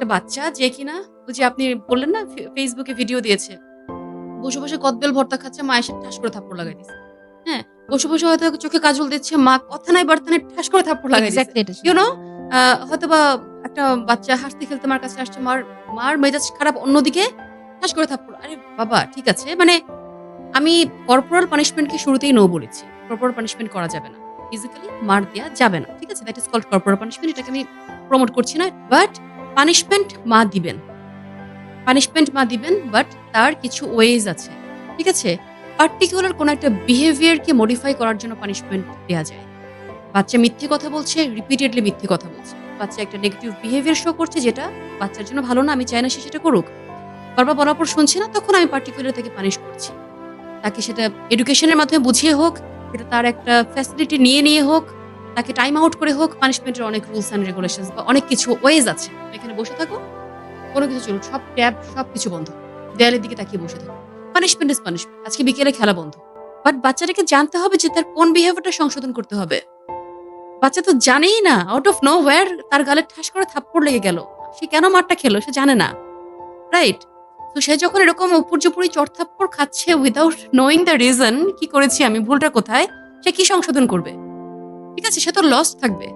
একটা বাচ্চা যে কিনা ওই যে আপনি বললেন না ফেসবুকে ভিডিও দিয়েছে। বসে বসে কদবেল ভর্তা খাচ্ছে মা এসে ঠাস করে থাপ্পড় লাগাই দিচ্ছে হ্যাঁ বসে বসে হয়তো চোখে কাজল দিচ্ছে মা কথা নাই বার্তা নাই ঠাস করে থাপ্পড় লাগাই দিচ্ছে এক্স্যাক্টলি ইউ নো হয়তো বা একটা বাচ্চা হাসতে খেলতে মার কাছে আসছে মার মার মেজাজ খারাপ অন্যদিকে ঠাস করে থাপ্পড়। আরে বাবা ঠিক আছে মানে আমি কর্পোরাল পানিশমেন্টকে শুরুতেই নো বলেছি। কর্পোরাল পানিশমেন্ট করা যাবে না। ফিজিক্যালি মার দেওয়া যাবে না। ঠিক আছে that is called corporal punishment এটাকে আমি প্রমোট করছি না বাট পানিশমেন্ট মা দিবেন। পানিশমেন্ট মা দিবেন বাট তার কিছু ওয়েজ আছে। ঠিক আছে? পার্টিকুলার কোনো একটা বিহেভিয়ারকে মডিফাই করার জন্য পানিশমেন্ট দেওয়া যায়। বাচ্চা মিথ্যে কথা বলছে রিপিটেডলি মিথ্যে কথা বলছে। বাচ্চা একটা নেগেটিভ বিহেভিয়ার শো করছে যেটা বাচ্চার জন্য ভালো না, আমি চাই না সে সেটা করুক। বারবার বলার পর শুনছে না, তখন আমি পার্টিকুলার তাকে পানিশ করছি। তাকে সেটা এডুকেশনের মাধ্যমে বুঝিয়ে হোক, সেটা তার একটা ফ্যাসিলিটি নিয়ে নিয়ে হোক তাকে টাইম আউট করে হোক পানিশমেন্টের অনেক রুলস অ্যান্ড রেগুলেশন বা অনেক কিছু ওয়েজ আছে। এখানে বসে থাকো, কোনো কিছু চলুক সব ট্যাব, সব কিছু বন্ধ। দেয়ালের দিকে তাকিয়ে বসে থাকো। পানিশমেন্ট ইজ পানিশমেন্ট আজকে বিকেলে খেলা বন্ধ। বাট বাচ্চাটাকে জানতে হবে যে তার কোন বিহেভিয়ারটা সংশোধন করতে হবে। বাচ্চা তো জানেই না আউট অফ নো ওয়ার তার গালে ঠাস করে থাপ্পড় লেগে গেল। সে কেন মারটা খেলো, সে জানে না। রাইট তো সে যখন এরকম উপর্যুপুরি চড়থাপ্পড় খাচ্ছে উইদাউট নোয়িং দ্য রিজন কি করেছি আমি, ভুলটা কোথায়, সে কি সংশোধন করবে? ঠিক আছে সে তো লস থাকবে।